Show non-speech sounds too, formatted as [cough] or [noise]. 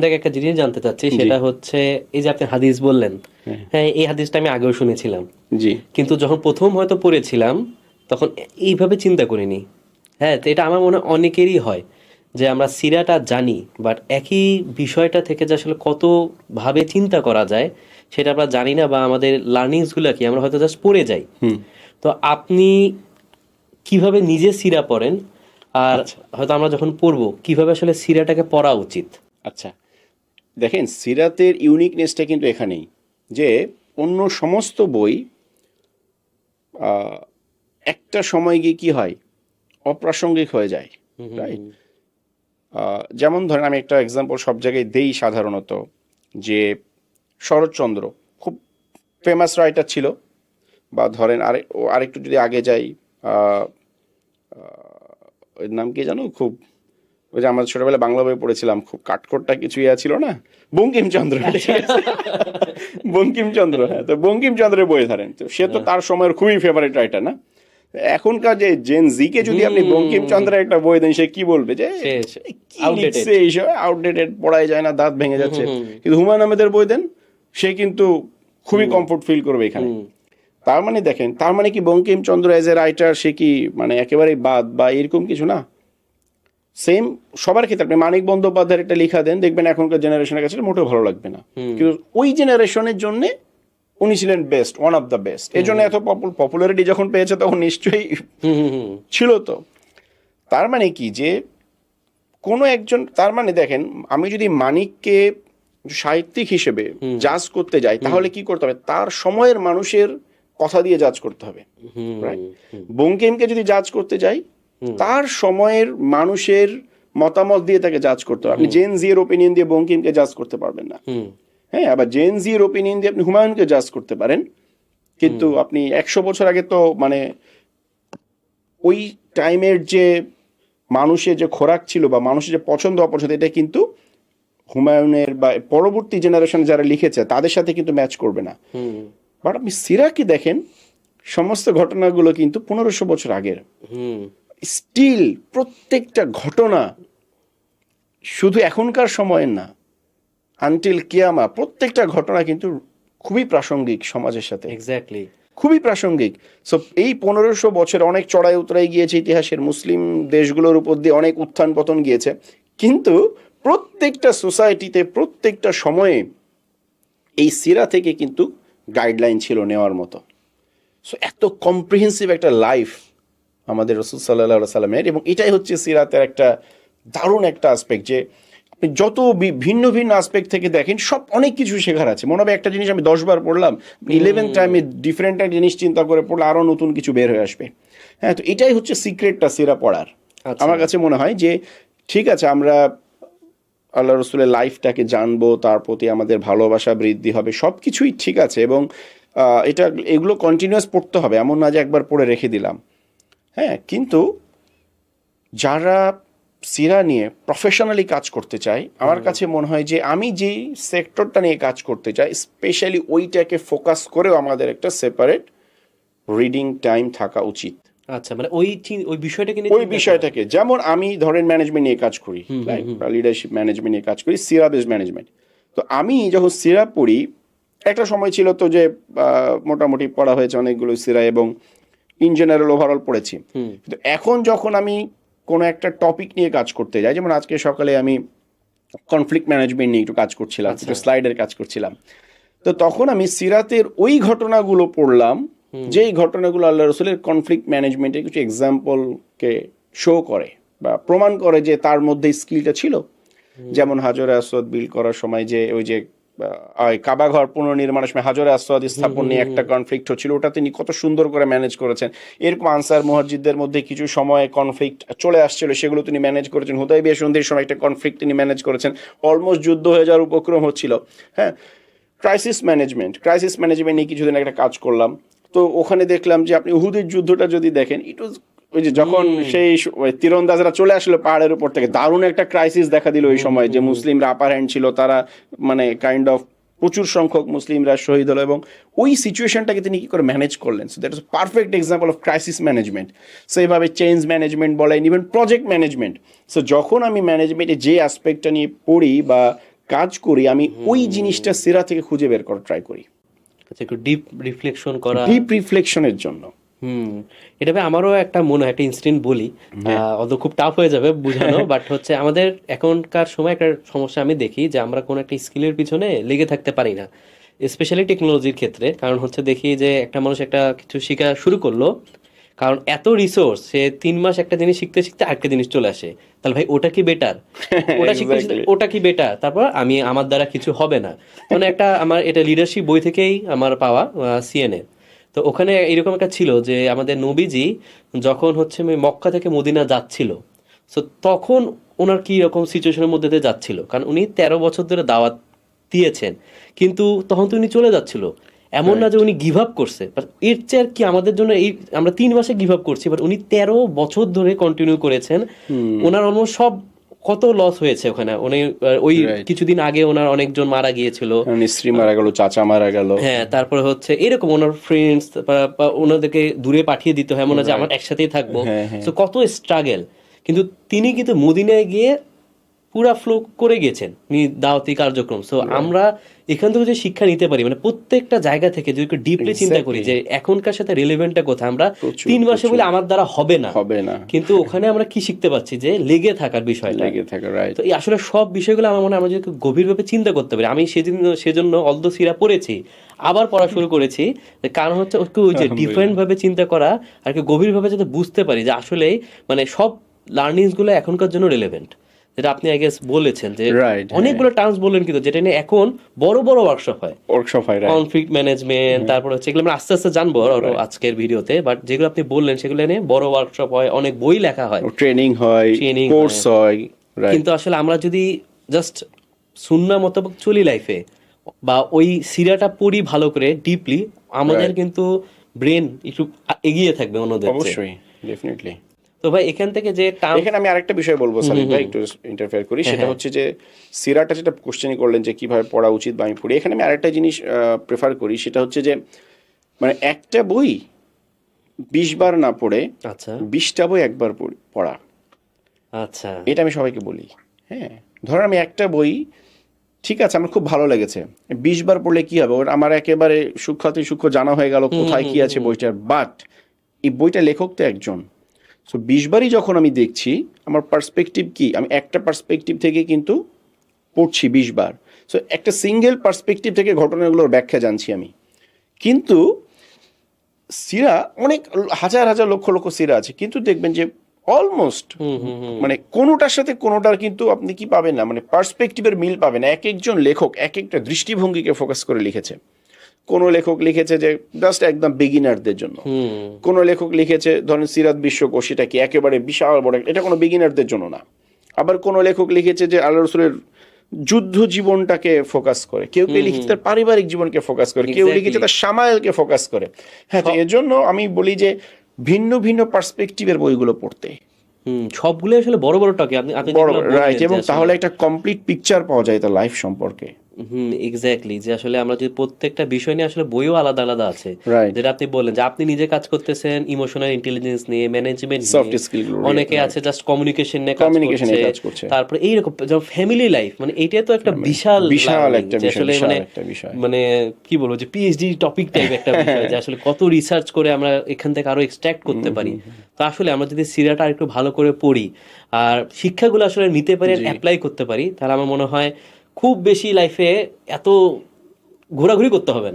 থেকে একটা জিনিস জানতে চাচ্ছি সেটা হচ্ছে এই যে আপনি হাদিস বললেন হ্যাঁ। এই হাদিসটা আমি আগেও শুনেছিলাম। জি। কিন্তু যখন প্রথম হয়তো পড়েছিলাম তখন এইভাবে চিন্তা করিনি। হ্যাঁ তো এটা আমার মনে হয় অনেকেরই হয় যে আমরা সিরাটা জানি বাট একই বিষয়টা থেকে যে আসলে কতভাবে চিন্তা করা যায় সেটা আমরা জানি না বা আমাদের লার্নিংসগুলো কি আমরা হয়তো জাস্ট পড়ে যাই। তো আপনি কীভাবে নিজে সিরা পড়েন? আর হয়তো আমরা যখন পড়ব কীভাবে আসলে সিরাটাকে পড়া উচিত? আচ্ছা। দেখেন সিরাতের ইউনিকনেসটা কিন্তু এখানেই যে অন্য সমস্ত বই একটা সময় গিয়ে কি হয়? অপ্রাসঙ্গিক হয়ে যায় রাইট যেমন ধরেন আমি একটা এক্সাম্পল সব জায়গায় দেই সাধারণত যে শরৎচন্দ্র খুব ফেমাস রাইটার ছিল বা ধরেন আরে ও আরেকটু যদি আগে যাই আহ, নাম কি জানো খুব ওই যে আমরা ছোটবেলায় বাংলা বই পড়েছিলাম খুব কাঠখোট্টা কিছু ইয়া ছিল না? বঙ্কিমচন্দ্র। বঙ্কিমচন্দ্র হ্যাঁ তো বঙ্কিমচন্দ্রের বই ধরেন। তো সে তো তার সময়ের খুবই ফেভারিট রাইটার না? এখনকার যে জেন জিকে যদি আপনি বঙ্কিমচন্দ্রের একটা বই দেন সে কি বলবে যে কি. লিখছে এইসব? আউটডেটেড পড়াই যায় না দাঁত ভেঙে যাচ্ছে। কিন্তু হুমায়ুন আহমেদের বই দেন সে কিন্তু খুবই কমফোর্ট ফিল করবে এখানে। তার মানে দেখেন তার মানে কি বঙ্কিমচন্দ্র এজ এ রাইটার সে কি মানে একেবারেই বাদ বা এরকম কিছু না? সেম সবার ক্ষেত্রে। আপনি মানিক বন্দ্যোপাধ্যায়ের একটা লেখা দেন দেখবেন এখনকার জেনারেশনের কাছে মোটেও ভালো লাগবে না। কিন্তু ওই জেনারেশনের জন্য উনি ছিলেন best one of the best এই জন্য এত পপুলারিটি যখন পেয়েছে তখন নিশ্চয়ই ছিল তো। তার মানে কি যে কোনো একজন তার মানে দেখেন আমি যদি মানিককে সাহিত্যিক হিসেবে জাজ করতে যাই তাহলে কি করতে হবে? তার সময়ের মানুষের কথা দিয়ে জাজ করতে হবে। বঙ্কিমকে যদি জাজ করতে যাই তার সময়ের মানুষের মতামত দিয়ে তাকে জাজ করতে হবে। আপনি জেন জি এর ওপিনিয়ন দিয়ে বঙ্কিমকে জাজ করতে পারবেন না। হ্যাঁ আবার জেন জি এর ওপিনিয়ন দিয়ে আপনি হুমায়ুনকে জাজ করতে পারেন। কিন্তু আপনি একশো বছর আগে তো মানে ওই টাইমের যে মানুষের যে খোরাক ছিল বা মানুষের যে পছন্দ অপছন্দ এটা কিন্তু হুমায়ুনের বা পরবর্তী জেনারেশন যারা লিখেছে তাদের সাথে কিন্তু ম্যাচ করবে না। বাট আপনি সিরাকি দেখেন সমস্ত ঘটনাগুলো কিন্তু পনেরোশো বছর আগের। স্টিল প্রত্যেকটা ঘটনা শুধু এখনকার সময়ের না আনটিল কিয়ামা প্রত্যেকটা ঘটনা কিন্তু খুবই প্রাসঙ্গিক সমাজের সাথে। এক্স্যাক্টলি খুবই প্রাসঙ্গিক। সো এই পনেরোশো বছর অনেক চড়াই উতরাই গিয়েছে ইতিহাসের মুসলিম দেশগুলোর উপর দিয়ে অনেক উত্থান পতন গিয়েছে। কিন্তু প্রত্যেকটা সোসাইটিতে প্রত্যেকটা সময়ে এই সিরা থেকে কিন্তু গাইডলাইন ছিল নেওয়ার মতো। সো এত কম্প্রিহেন্সিভ একটা লাইফ আমাদের রসুল সাল্লাহ সাল্লামের এবং এটাই হচ্ছে সিরাতের একটা দারুণ একটা আসপেক্ট যে আপনি যত ভিন্ন ভিন্ন আসপেক্ট থেকে দেখেন সব অনেক কিছু শেখার আছে। মনে হবে একটা জিনিস আমি দশবার পড়লাম ইলেভেন টাইমে ডিফারেন্ট একটা জিনিস চিন্তা করে পড়লে আরও নতুন কিছু বের হয়ে আসবে। হ্যাঁ তো এটাই হচ্ছে সিক্রেটটা সিরা পড়ার। আচ্ছা। আমার কাছে মনে হয় যে ঠিক আছে আমরা আল্লাহ রসুলের লাইফটাকে জানব তার প্রতি আমাদের ভালোবাসা বৃদ্ধি হবে সব কিছুই ঠিক আছে। এবং এটা এগুলো কন্টিনিউয়াস পড়তে হবে। এমন না যে একবার পড়ে রেখে দিলাম। হ্যাঁ কিন্তু যারা সিরা নিয়ে প্রফেশনালি কাজ করতে চায় আমার কাছে মনে হয় যে আমি যেই সেক্টরটা নিয়ে কাজ করতে চাই স্পেশালি ওইটাকে ফোকাস করেও আমাদের একটা সেপারেট রিডিং টাইম থাকা উচিত। আচ্ছা মানে ওই ওই বিষয়টাকে নিয়ে ওই বিষয়টাকে যেমন আমি ধরেন ম্যানেজমেন্ট নিয়ে কাজ করি লিডারশিপ ম্যানেজমেন্ট নিয়ে কাজ করি সিরা বেস ম্যানেজমেন্ট তো আমি যখন সিরা পড়ি একটা সময় ছিল তো যে মোটামুটি পড়া হয়েছে অনেকগুলো সিরা এবং ইন জেনারেল ওভারঅল পড়েছি। কিন্তু এখন যখন আমি কোনো একটা টপিক নিয়ে কাজ করতে যাই যেমন আজকে সকালে আমি কনফ্লিক্ট ম্যানেজমেন্ট নিয়ে একটু কাজ করছিলাম একটু স্লাইডের কাজ করছিলাম। তো তখন আমি সিরাতের ওই ঘটনাগুলো পড়লাম যেই ঘটনাগুলো আল্লাহ রসুলের কনফ্লিক্ট ম্যানেজমেন্টের কিছু এক্সাম্পলকে শো করে বা প্রমাণ করে যে তার মধ্যে স্কিলটা ছিল। যেমন হাজরে আসওয়াদ বিল করার সময় যে ওই যে ওই কাবা ঘর পুনর্নির্মাণের সময় হাজরে আসওয়াদ স্থাপন নিয়ে একটা কনফ্লিক্ট হচ্ছিল। ওটা তিনি কত সুন্দর করে ম্যানেজ করেছেন। এরকম আনসার মুহাজিদদের মধ্যে কিছু সময় কনফ্লিক্ট চলে আসছিল সেগুলো তিনি ম্যানেজ করেছেন। হুদাই বিয়ে সন্ধির সময় একটা কনফ্লিক্ট তিনি ম্যানেজ করেছেন। অলমোস্ট যুদ্ধ হয়ে যাওয়ার উপক্রম হচ্ছিল। হ্যাঁ ক্রাইসিস ম্যানেজমেন্ট ক্রাইসিস ম্যানেজমেন্ট নিয়ে কিছুদিন একটা কাজ করলাম। তো ওখানে দেখলাম যে আপনি উহুদের যুদ্ধটা যদি দেখেন ইট ওয়াজ ওই যে যখন সেই তীরন্দাজরা চলে আসলো পাহাড়ের উপর থেকে দারুণ একটা ক্রাইসিস দেখা দিল ওই সময় যে মুসলিমরা আপার হ্যান্ড ছিল তারা মানে কাইন্ড অফ প্রচুর সংখ্যক মুসলিমরা শহীদ হলো এবং ওই সিচুয়েশনটাকে তিনি কি করে ম্যানেজ করলেন? So that is perfect example of crisis management so এইভাবে চেঞ্জ ম্যানেজমেন্ট বলেন ইভেন প্রজেক্ট ম্যানেজমেন্ট সো যখন আমি ম্যানেজমেন্টে যে অ্যাসপেক্টটা নিয়ে পড়ি বা কাজ করি আমি ওই জিনিসটা সিরা থেকে খুঁজে বের করার ট্রাই করি। আচ্ছা একটু ডিপ রিফ্লেকশন করা। ডিপ রিফ্লেকশনের জন্য। হুম এটা ভাই আমারও একটা মনে হয় একটা ইনসিডেন্ট বলি। অত খুব টাফ হয়ে যাবে বোঝানো বাট [laughs] হচ্ছে আমাদের এখনকার সময় একটা সমস্যা আমি দেখি যে আমরা কোনো একটা স্কিলের পিছনে লেগে থাকতে পারি না। স্পেশালি টেকনোলজির ক্ষেত্রে কারণ হচ্ছে দেখি যে একটা মানুষ একটা কিছু শেখা শুরু করল কারণ এত রিসোর্স সে তিন মাস একটা জিনিস শিখতে শিখতে আরেকটা জিনিস চলে আসে। তাহলে ভাই ওটা কি বেটার [laughs] ওটা শিখতে শিখতে ওটা কি বেটার তারপর আমি আমার দ্বারা কিছু হবে না। মানে একটা আমার এটা লিডারশিপ বই থেকেই আমার পাওয়া সিএনএ তো ওখানে এরকম একটা ছিল যে আমাদের নবীজি যখন হচ্ছে মক্কা থেকে মদিনা যাচ্ছিল সো তখন ওনার কি রকম সিচুয়েশনের মধ্যে দিয়ে যাচ্ছিল? কারণ উনি তেরো বছর ধরে দাওয়াত দিয়েছেন কিন্তু তখন তো উনি চলে যাচ্ছিল। এমন না যে উনি গিভ আপ করছে এর চেয়ে আর কি আমাদের জন্য এই আমরা তিন মাসে গিভ আপ করছি বাট উনি তেরো বছর ধরে কন্টিনিউ করেছেন। ওনার অলমোস্ট সব কত লস হয়েছে ওখানে? উনি ওই কিছুদিন আগে ওনার অনেকজন মারা গিয়েছিল। স্ত্রী মারা গেল চাচা মারা গেল। হ্যাঁ তারপরে হচ্ছে এরকম ওনার ফ্রেন্ডস ওনাদেরকে দূরে পাঠিয়ে দিতে হয়। মনে হয় যে আমার একসাথেই থাকব। হ্যাঁ, হ্যাঁ। তো কত স্ট্রাগেল কিন্তু তিনি কিন্তু মদিনায় গিয়ে পুরা ফ্লো করে গেছেন দাওয়াতি কার্যক্রম। সো আমরা এখান থেকে যে শিক্ষা নিতে পারি মানে প্রত্যেকটা জায়গা থেকে যদি একটু ডিপলি চিন্তা করি যে এখনকার সাথে রিলেভেন্টটা কোথায় আমরা তিন মাসে বলে আমার দ্বারা হবে না। হবে না। কিন্তু ওখানে আমরা কি শিখতে পাচ্ছি যে লেগে থাকার বিষয় লেগে থাকে রাইট তো এই আসলে সব বিষয়গুলো আমার মনে হয় আমরা যদি গভীরভাবে চিন্তা করতে পারি আমি সেদিন সেজন্য অলদ সিরা পড়েছি আবার পড়া শুরু করেছি কারণ হচ্ছে ওই যে ডিফারেন্ট ভাবে চিন্তা করা আর কি গভীরভাবে যাতে বুঝতে পারি যে আসলে মানে সব লার্নিংসগুলো এখনকার জন্য রিলেভেন্ট যেটা আপনি আই গেস বলেছেন যে Right, অনেকগুলো টার্মস বললেন কিন্তু যেটা নিয়ে এখন বড় বড় ওয়ার্কশপ হয়। ওয়ার্কশপ হয় কনফ্লিক্ট ম্যানেজমেন্ট তারপর হচ্ছে এগুলো আমরা আস্তে আস্তে জানব আজকের ভিডিওতে বাট যেগুলো আপনি বললেন সেগুলো নিয়ে বড় ওয়ার্কশপ হয় অনেক বই লেখা হয়। ট্রেনিং হয় ট্রেনিং কোর্স হয়। কিন্তু আসলে আমরা যদি জাস্ট সুন্না মোতাবেক চলি লাইফে বা ওই সিরাটা পড়ি ভালো করে ডিপলি আমাদের কিন্তু ব্রেন একটু এগিয়ে থাকবে অন্যদের অবশ্যই ডেফিনেটলি তো ভাই এখান থেকে যে এখানে আমি আরেকটা বিষয় বলব সালিম ভাই একটু ইন্টারফেয়ার করি। হ্যাঁ, সেটা হচ্ছে যে সিরাটা যেটা কোশ্চেন করলেন যে কীভাবে পড়া উচিত বা আমি পড়ি এখানে আমি আরেকটা জিনিস প্রেফার করি সেটা হচ্ছে যে মানে একটা বই বিশ বার না পড়ে আচ্ছা। বিশটা বই একবার পড়ি- পড়া। আচ্ছা। এটা আমি সবাইকে বলি হ্যাঁ। ধরো আমি একটা বই ঠিক আছে আমার খুব ভালো লেগেছে বিশ বার পড়লে কি হবে? ওর আমার একেবারে সূক্ষ্মতে সূক্ষ্ম জানা হয়ে গেল কোথায় কি আছে বইটার বাট এই বইটা লেখক তো একজন। সো বিশ বারই যখন আমি দেখছি আমার পার্সপেক্টিভ কি? আমি একটা পার্সপেক্টিভ থেকে কিন্তু পড়ছি বিশ বার। সো একটা সিঙ্গেল পার্সপেক্টিভ থেকে ঘটনাগুলোর ব্যাখ্যা জানছি আমি। কিন্তু সিরা অনেক হাজার হাজার লক্ষ লক্ষ সিরা আছে। কিন্তু দেখবেন যে অলমোস্ট মানে কোনোটার সাথে কোনোটার কিন্তু আপনি কি পাবেন না? মানে পার্সপেক্টিভের মিল পাবেন এক একজন লেখক এক একটা দৃষ্টিভঙ্গিকে ফোকাস করে লিখেছে। কোনো লেখক লিখেছে যে জাস্ট একদম বিগিনারদের জন্য। হুম। কোনো লেখক লিখেছে ধরেন সিরাত বিশ্বকোষ সেটা কি একেবারে বিশাল বড় এটা কোনো বিগিনারদের জন্য না। আবার কোনো লেখক লিখেছে যে আল্লাহ রসুলের যুদ্ধ জীবনটাকে ফোকাস করে। কেউ কেউ লিখেছে তার পারিবারিক জীবনকে ফোকাস করে। কেউ লিখেছে তার সামায়লকে ফোকাস করে। হ্যাঁ তো এজন্য আমি বলি যে ভিন্ন ভিন্ন পার্সপেক্টিভের বইগুলো পড়তে। সবগুলো আসলে বড় বড় টকে আপনি বড় রাইট এবং তাহলে একটা কমপ্লিট পিকচার পাওয়া যায় তার লাইফ সম্পর্কে। হুম এক্স্যাক্টলি যে আসলে আমরা যদি প্রত্যেকটা বিষয় নিয়ে আসলে বইও আলাদা আলাদা আছে। যেটা আপনি বললেন যে আপনি নিজে কাজ করতেছেন ইমোশনাল ইন্টেলিজেন্স নিয়ে ম্যানেজমেন্ট অনেকে আছে জাস্ট কমিউনিকেশন নিয়ে কাজ নিয়ে করছে। কাজ করছে। তারপরে এইরকম যেমন ফ্যামিলি লাইফ মানে এইটা তো একটা বিশাল বিশাল একটা বিষয়, আসলে মানে মানে কি বলব যে পিএইচডি টপিক টাইপ একটা বিষয় যে আসলে কত রিসার্চ করে আমরা এখান থেকে আরও এক্সট্রাক্ট করতে পারি। তো আসলে আমরা যদি সিরাটা একটু ভালো করে পড়ি আর শিক্ষাগুলো আসলে নিতে পারি আর অ্যাপ্লাই করতে পারি তাহলে আমার মনে হয় খুব বেশি লাইফে এত ঘোরাঘুরি করতে হবে না।